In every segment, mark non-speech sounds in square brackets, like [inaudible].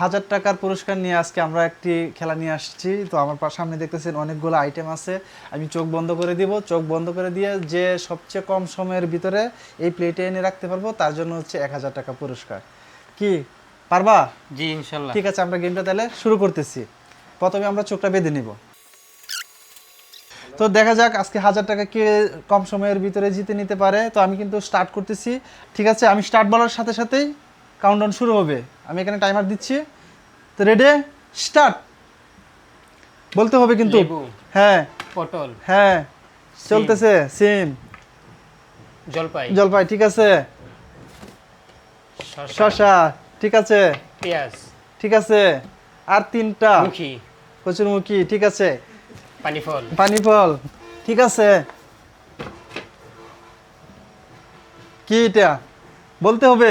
হাজার টাকার পুরস্কার নিয়ে আজকে আমরা একটি খেলা নিয়ে আসছি। তো আমার সামনে দেখতেছেন অনেকগুলো আইটেম আছে। আমি চোখ বন্ধ করে দিব। চোখ বন্ধ করে দিয়ে যে সবচেয়ে কম সময়ের ভিতরে এই প্লেটে এনে রাখতে পারব তার জন্য হচ্ছে এক হাজার টাকা পুরস্কার। কি? পারবা? জি ইনশাল্লাহ। ঠিক আছে আমরা গেমটা তাহলে শুরু করতেছি। প্রথমে আমরা চোখটা বেঁধে নিব। তো দেখা যাক আজকে হাজার টাকা কে কম সময়ের ভিতরে জিতে নিতে পারে। তো আমি কিন্তু স্টার্ট করতেছি। ঠিক আছে আমি স্টার্ট বলার সাথে সাথেই কাউন্টডাউন শুরু হবে। আমি এখানে টাইমার দিচ্ছি। তো রেডি স্টার্ট বলতে হবে কিন্তু। হ্যাঁ। পটল। হ্যাঁ। চলতেছে সিম। জলপাই। জলপাই ঠিক আছে। শশা ঠিক আছে। পেঁয়াজ। ঠিক আছে। আর তিনটা। মুখি। কচুরমুখী ঠিক আছে। পানি ফল পানি ফল ঠিক আছে। কি এটা? বলতে হবে।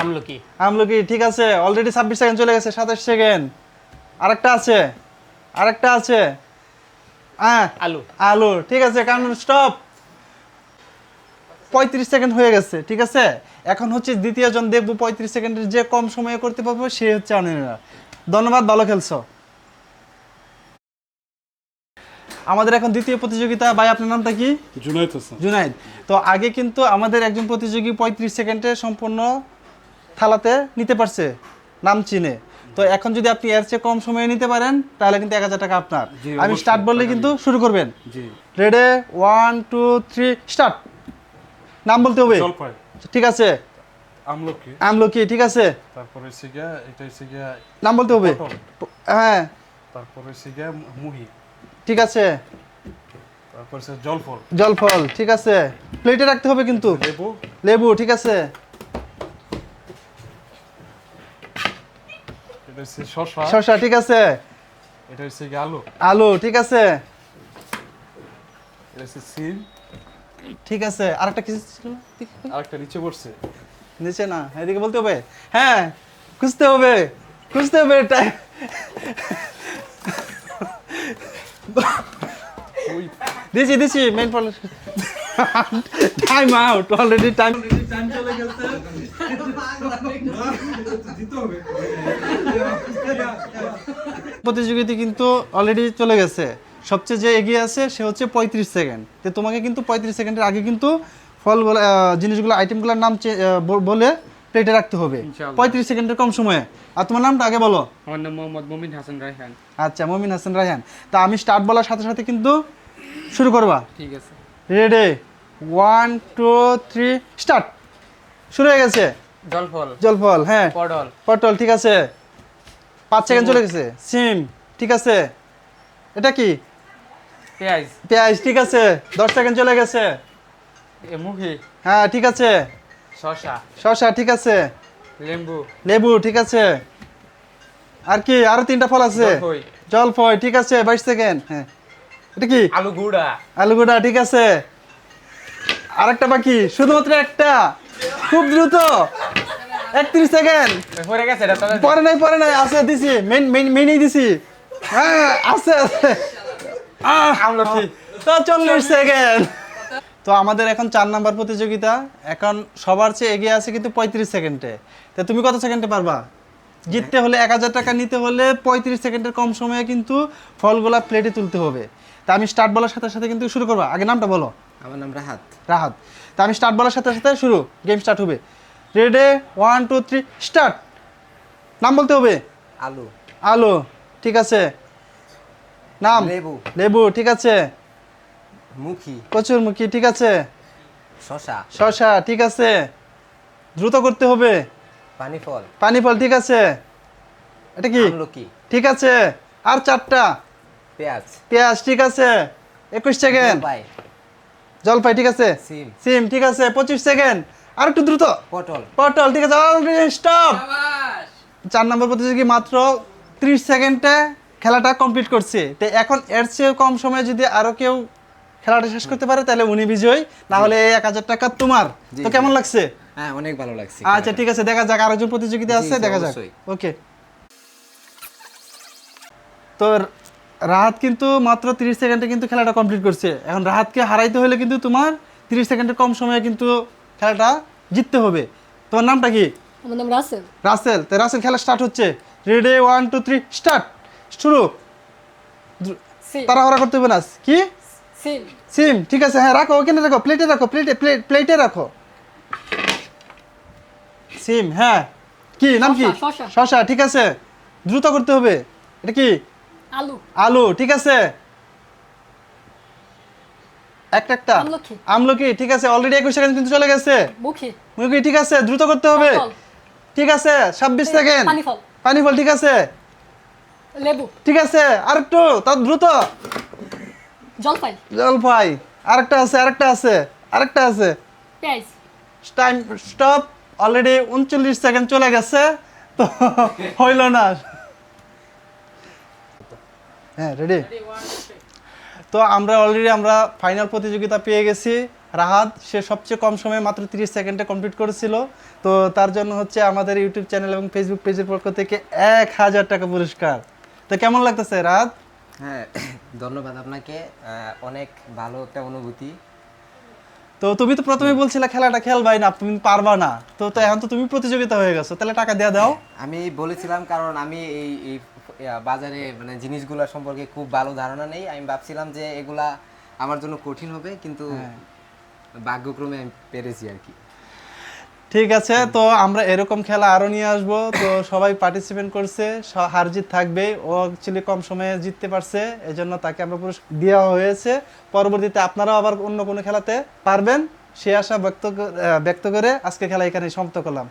আমলকি। আমলকি ঠিক আছে অলরেডি ছাব্বিশ সেকেন্ড চলে গেছে সাতাশ সেকেন্ড আরেকটা আছে আরেকটা আছে। হ্যাঁ আলু। আলু ঠিক আছে কারণ স্টপ পঁয়ত্রিশ সেকেন্ড হয়ে গেছে ঠিক আছে? এখন হচ্ছে দ্বিতীয় জন দেখব পঁয়ত্রিশ সেকেন্ডের যে কম সময়ে করতে পারব সে হচ্ছে আনিরা ধন্যবাদ ভালো খেলছো। আমাদের এখন দ্বিতীয় প্রতিযোগিতা ভাই আপনার নামটা কি? জুনাইদ হাসান। জুনাইদ। তো আগে কিন্তু আমাদের একজন প্রতিযোগী পঁয়ত্রিশ সেকেন্ডে সম্পূর্ণ থালাতে নিতে পারছে নাম চিনে। তো এখন যদি আপনি এর চেয়ে কম সময়ে নিতে পারেন তাহলে কিন্তু এক হাজার টাকা আপনার। আমি স্টার্ট বললে কিন্তু শুরু করবেন। Ready one two three start নাম বলতে হবে? ঠিক আছে। আমলকি। আমলকি ঠিক আছে। তারপরে গিয়া এটা গিয়া নাম বলতে হবে? হ্যাঁ। তারপরে গিয়া মুহি ঠিক আছে। তারপর হচ্ছে জলফল। ঠিক আছে। প্লেটে রাখতে হবে কিন্তু। লেবু। লেবু ঠিক আছে। এটা হচ্ছে শসা। শসা ঠিক আছে। এটা হচ্ছে আলু? আলু ঠিক আছে। এটা হচ্ছে সিম। ঠিক আছে। আরেকটা কিছু ছিল? আরেকটা নিচে পড়ছে। নিচে না এদিকে বলতে হবে। হ্যাঁ খুঁজতে হবে। খুঁজতে হবে ওই দিছি দিছি মেইন ফল time out already time time চলে গেছে প্রতিযোগিতা কিন্তু অলরেডি চলে গেছে। সবচেয়ে যে এগিয়ে আছে সে হচ্ছে পঁয়ত্রিশ সেকেন্ড তো তোমাকে কিন্তু পঁয়ত্রিশ সেকেন্ডের আগে কিন্তু ফল জিনিসগুলো আইটেমগুলোর নাম বলে প্লেটে রাখতে হবে। পঁয়ত্রিশ সেকেন্ডের কম সময়ে। আর তোমার নামটা আগে বলো। আমার নাম মোহাম্মদ মমিন হাসান রায়হান। আচ্ছা মমিন হাসান রায়হান। তা আমি স্টার্ট বলার সাথে সাথে কিন্তু শুরু করবা। ঠিক আছে। Ready one two three start শুরু হয়ে গেছে? জলফল। জলফল হ্যাঁ। পটল। পটল ঠিক আছে। পাঁচ সেকেন্ড চলে গেছে। সিম ঠিক আছে। এটা কি? পেঁয়াজ পেঁয়াজ ঠিক আছে। দশ সেকেন্ড চলে গেছে। মুখি। হ্যাঁ ঠিক আছে। শসা। শসা ঠিক আছে। লেম্বু লেবু ঠিক আছে। আর কি? আরও তিনটা ফল আছে। জলফই। জলফই ঠিক আছে। বাইশ সেকেন্ড। হ্যাঁ। এটা কি? আলু গুঁড়া। আলুগুড়া ঠিক আছে। আরেকটা বাকি। শুধুমাত্র একটা। খুব দ্রুত। একত্রিশ সেকেন্ড। পরে গেছে এটা পরে নাই পরে নাই আছে দিছি মেন মেন মেনই দিছি। হ্যাঁ আছে আছে। আহ, আমলকি তো চল্লিশ সেকেন্ড। তো আমাদের এখন চার নাম্বার প্রতিযোগিতা। এখন সবার চেয়ে এগিয়ে আছে কিন্তু পঁয়ত্রিশ সেকেন্ডে। তো তুমি কত সেকেন্ডে পারবা? জিততে হলে এক হাজার টাকা নিতে হলে পঁয়ত্রিশ সেকেন্ডের কম সময়ে কিন্তু ফলগুলা প্লেটে তুলতে হবে। তা আমি স্টার্ট বলার সাথে সাথে কিন্তু শুরু করবা। আগে নামটা বলো। আমার নাম রাহাত। রাহাত। তা আমি স্টার্ট বলার সাথে সাথে শুরু। গেম স্টার্ট হবে। Ready one two three start নাম বলতে হবে? আলু। আলু ঠিক আছে। নাম? লেবু। লেবু ঠিক আছে। মুখি। কচুরমুখী ঠিক আছে। শসা। শশা ঠিক আছে। দ্রুত করতে হবে। পানি ফল পানি ফল ঠিক আছে। এটা কি? আমলকি। ঠিক আছে। আর চারটা? পেঁয়াজ। পেঁয়াজ ঠিক আছে। একুশ সেকেন্ড। জলপাই। জলপাই ঠিক আছে। সিম। সিম ঠিক আছে। পঁচিশ সেকেন্ড। আর একটু দ্রুত। পটল। পটল ঠিক আছে। অলরেডি স্টপ চার নম্বর প্রতিযোগী মাত্র ত্রিশ সেকেন্ডে খেলাটা কমপ্লিট করছে। তো এখন এর চেয়ে কম সময়ে যদি আরও কেউ খেলাটা শেষ করতে পারে তাহলে উনি বিজয়ী। না হলে এক হাজার টাকা তোমার। তো কেমন লাগছে? হ্যাঁ অনেক ভালো লাগছে আচ্ছা ঠিক আছে। দেখা যাক আরেকজন প্রতিযোগিতা আছে দেখা যাক। ওকে তো রাহাত কিন্তু মাত্র তিরিশ সেকেন্ডে কিন্তু খেলাটা কমপ্লিট করছে। এখন রাহাতকে হারাইতে হলে কিন্তু তোমার তিরিশ সেকেন্ডের কম সময়ে কিন্তু খেলাটা জিততে হবে। তোমার নামটা কি? আমার নাম রাসেল। রাসেল। তো রাসেল খেলা স্টার্ট হচ্ছে। Ready one two three start শুরু। তাড়াহুড়া করতে হবে না। কি? সিম। সিম। ঠিক আছে হ্যাঁ রাখো ওখানে রাখো। প্লেটে রাখো প্লেটে প্লেট প্লেটে রাখো। সিম হ্যাঁ। কি নাম কি। শশা ঠিক আছে। দ্রুত করতে হবে। এটা কি? আলু। আলু ঠিক আছে। একটা একটা। আমলকি। আমলকি ঠিক আছে অলরেডি একুশ সেকেন্ড কিন্তু চলে গেছে। মুখী। মুরগি ঠিক আছে দ্রুত করতে হবে। ঠিক আছে ছাব্বিশ সেকেন্ড। পানি ফল। ঠিক আছে। লেবু। ঠিক আছে আরেকটু তার দ্রুত। জলপাই। জলপাই আরেকটা আছে আরেকটা আছে আরেকটা আছে। পেঁয়াজ। টাইম স্টপ অলরেডি উনচল্লিশ সেকেন্ড চলে গেছে। তো হইল না। হ্যাঁ রেডি তো আমরা অলরেডি আমরা ফাইনাল প্রতিযোগিতা পেয়ে গেছি। রাহাত, সে সবচেয়ে কম সময়ে মাত্র 30 সেকেন্ডে কমপ্লিট করেছিল। তো তার জন্য হচ্ছে আমাদের ইউটিউব চ্যানেল এবং ফেসবুক পেজের পক্ষ থেকে এক হাজার টাকা পুরস্কার। তো কেমন লাগতেছে রাহাত? হ্যাঁ [coughs] ধন্যবাদ আপনাকে। অনেক ভালো একটা অনুভূতি। তো তুমি তো প্রথমে বলছিলে খেলাটা খেলবাই না তুমি পারবা না। তো তো এখন তো তুমি প্রতিযোগিতা হয়ে গেছো তাহলে টাকা দিয়ে দাও। আমি বলেছিলাম কারণ আমি এই এই বাজারে মানে জিনিসগুলো সম্পর্কে খুব ভালো ধারণা নেই। আমি ভাবছিলাম যে এগুলা আমার জন্য কঠিন হবে কিন্তু ভাগ্যক্রমে আমি পেরেছি আর কি। ঠিক আছে, তো আমরা এরকম খেলা আরও নিয়ে আসব। তো সবাই পার্টিসিপেট করছে হারজিত হার জিত থাকবে, ও অ্যাকচুয়ালি কম সময়ে জিততে পারছে, এজন্য তাকে আমরা পুরস্কার দেওয়া হয়েছে। পরবর্তীতে আপনারাও আবার অন্য কোনো খেলাতে পারবেন, সে আশা ব্যক্ত ব্যক্ত করে আজকে খেলা এখানে সমাপ্ত করলাম।